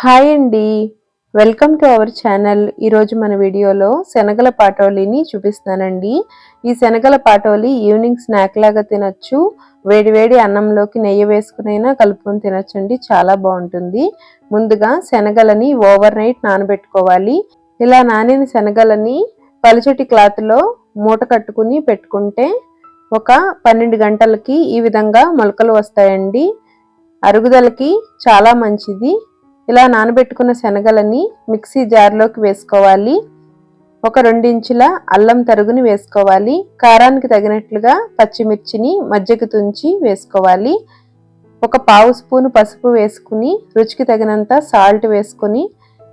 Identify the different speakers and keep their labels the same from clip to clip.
Speaker 1: Hi అండి. Welcome to our channel ఈరోజు మన వీడియోలో శనగల పాటోలీని చూపిస్తానండి ఈ శనగల పాటోలి ఈవినింగ్ స్నాక్ లాగా తినచ్చు. వేడివేడి అన్నంలోకి నెయ్యి వేసుకునైనా కలుపుకొని తినచ్చండి. చాలా బాగుంటుంది. ముందుగా శనగలని ఓవర్ నైట్ నానబెట్టుకోవాలి. ఇలా నానిన శనగలని పలుచటి క్లాత్లో మూట కట్టుకుని పెట్టుకుంటే ఒక పన్నెండు గంటలకి ఈ విధంగా మొలకలు వస్తాయండి. అరుగుదలకి చాలా మంచిది. ఇలా నానబెట్టుకున్న శనగలని మిక్సీ జార్లోకి వేసుకోవాలి. ఒక రెండించుల అల్లం తరుగుని వేసుకోవాలి. కారానికి తగినట్లుగా పచ్చిమిర్చిని మజ్జిగ తుంచి వేసుకోవాలి. ఒక పావు స్పూను పసుపు వేసుకుని రుచికి తగినంత సాల్ట్ వేసుకుని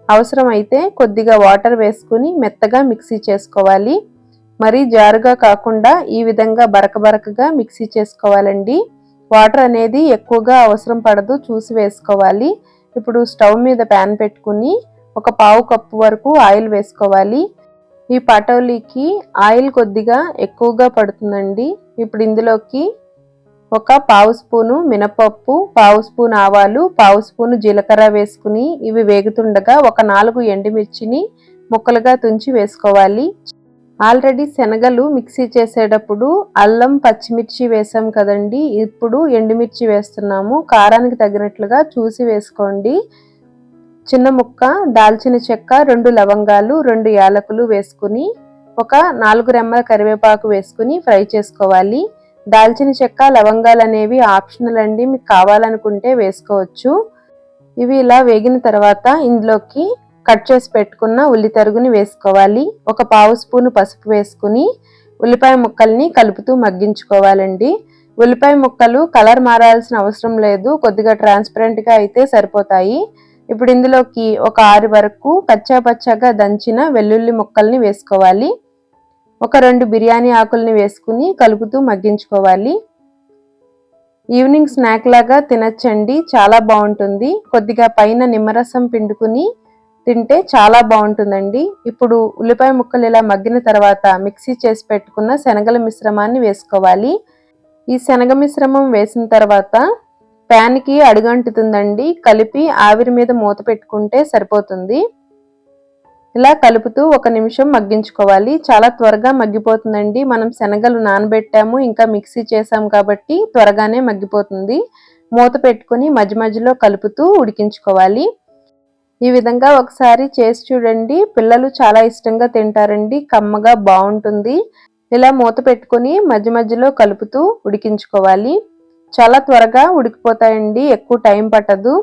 Speaker 1: అవసరమైతే కొద్దిగా వాటర్ వేసుకుని మెత్తగా మిక్సీ చేసుకోవాలి. మరీ జారుగా కాకుండా ఈ విధంగా బరక బరకగా మిక్సీ చేసుకోవాలండి. వాటర్ అనేది ఎక్కువగా అవసరం పడదు చూసి వేసుకోవాలి. ఇప్పుడు స్టవ్ మీద ప్యాన్ పెట్టుకుని ఒక పావు కప్పు వరకు ఆయిల్ వేసుకోవాలి. ఈ పటౌలీకి ఆయిల్ కొద్దిగా ఎక్కువగా పడుతుందండి. ఇప్పుడు ఇందులోకి ఒక పావు స్పూను మినపప్పు పావు స్పూన్ ఆవాలు పావు స్పూను జీలకర్ర వేసుకుని ఇవి వేగుతుండగా ఒక నాలుగు ఎండుమిర్చిని ముక్కలుగా తుంచి వేసుకోవాలి. ఆల్రెడీ శనగలు మిక్సీ చేసేటప్పుడు అల్లం పచ్చిమిర్చి వేసాం కదండి. ఇప్పుడు ఎండుమిర్చి వేస్తున్నాము. కారానికి తగినట్లుగా చూసి వేసుకోండి. చిన్న ముక్క దాల్చిన చెక్క రెండు లవంగాలు రెండు యాలకులు వేసుకుని ఒక నాలుగు రెమ్మల కరివేపాకు వేసుకుని ఫ్రై చేసుకోవాలి. దాల్చిన చెక్క లవంగాలు అనేవి ఆప్షనల్ అండి. మీకు కావాలనుకుంటే వేసుకోవచ్చు. ఇవి ఇలా వేగిన తర్వాత ఇందులోకి కట్ చేసి పెట్టుకున్న ఉల్లి తరుగుని వేసుకోవాలి. ఒక పావు స్పూను పసుపు వేసుకుని ఉల్లిపాయ ముక్కల్ని కలుపుతూ మగ్గించుకోవాలండి. ఉల్లిపాయ ముక్కలు కలర్ మారాల్సిన అవసరం లేదు. కొద్దిగా ట్రాన్స్పరెంట్గా అయితే సరిపోతాయి. ఇప్పుడు ఇందులోకి ఒక ఆరు వరకు కచ్చా పచ్చగా దంచిన వెల్లుల్లి ముక్కల్ని వేసుకోవాలి. ఒక రెండు బిర్యానీ ఆకుల్ని వేసుకుని కలుపుతూ మగ్గించుకోవాలి. ఈవినింగ్ స్నాక్ లాగా తినచ్చండి. చాలా బాగుంటుంది. కొద్దిగా పైన నిమ్మరసం పిండుకుని తింటే చాలా బాగుంటుందండి. ఇప్పుడు ఉల్లిపాయ ముక్కలు ఇలా మగ్గిన తర్వాత మిక్సీ చేసి పెట్టుకున్న శనగల మిశ్రమాన్ని వేసుకోవాలి. ఈ శనగ మిశ్రమం వేసిన తర్వాత ప్యాన్కి అడుగంటుతుందండి. కలిపి ఆవిరి మీద మూత పెట్టుకుంటే సరిపోతుంది. ఇలా కలుపుతూ ఒక నిమిషం మగ్గించుకోవాలి. చాలా త్వరగా మగ్గిపోతుందండి. మనం శనగలు నానబెట్టాము ఇంకా మిక్సీ చేసాం కాబట్టి త్వరగానే మగ్గిపోతుంది. మూత పెట్టుకుని మధ్య మధ్యలో కలుపుతూ ఉడికించుకోవాలి. ఈ విధంగా ఒకసారి చేసి చూడండి. పిల్లలు చాలా ఇష్టంగా తింటారండి. కమ్మగా బాగుంటుంది. ఇలా మూత పెట్టుకొని మధ్య మధ్యలో కలుపుతూ ఉడికించుకోవాలి. చాలా త్వరగా ఉడికిపోతాయండి. ఎక్కువ టైం పట్టదు.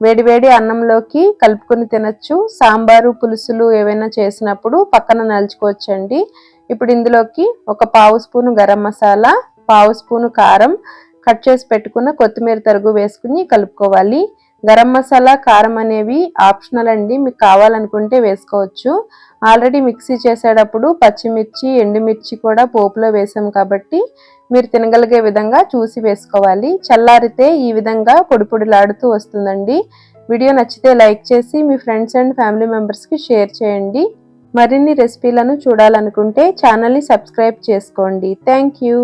Speaker 1: వేడివేడి అన్నంలోకి కలుపుకొని తినచ్చు. సాంబారు పులుసులు ఏవైనా చేసినప్పుడు పక్కన నలుచుకోవచ్చండి. ఇప్పుడు ఇందులోకి ఒక పావు స్పూను గరం మసాలా పావు స్పూను కారం కట్ చేసి పెట్టుకున్న కొత్తిమీర తరుగు వేసుకుని కలుపుకోవాలి. గరం మసాలా కారం అనేవి ఆప్షనల్ అండి. మీకు కావాలనుకుంటే వేసుకోవచ్చు. ఆల్రెడీ మిక్సీ చేసేటప్పుడు పచ్చిమిర్చి ఎండుమిర్చి కూడా పోపులో వేసాం కాబట్టి మీరు తినగలిగే విధంగా చూసి వేసుకోవాలి. చల్లారితే ఈ విధంగా పొడిపొడిలాడుతూ వస్తుందండి. వీడియో నచ్చితే లైక్ చేసి మీ ఫ్రెండ్స్ అండ్ ఫ్యామిలీ మెంబర్స్కి షేర్ చేయండి. మరిన్ని రెసిపీలను చూడాలనుకుంటే ఛానల్ని సబ్స్క్రైబ్ చేసుకోండి. Thank you.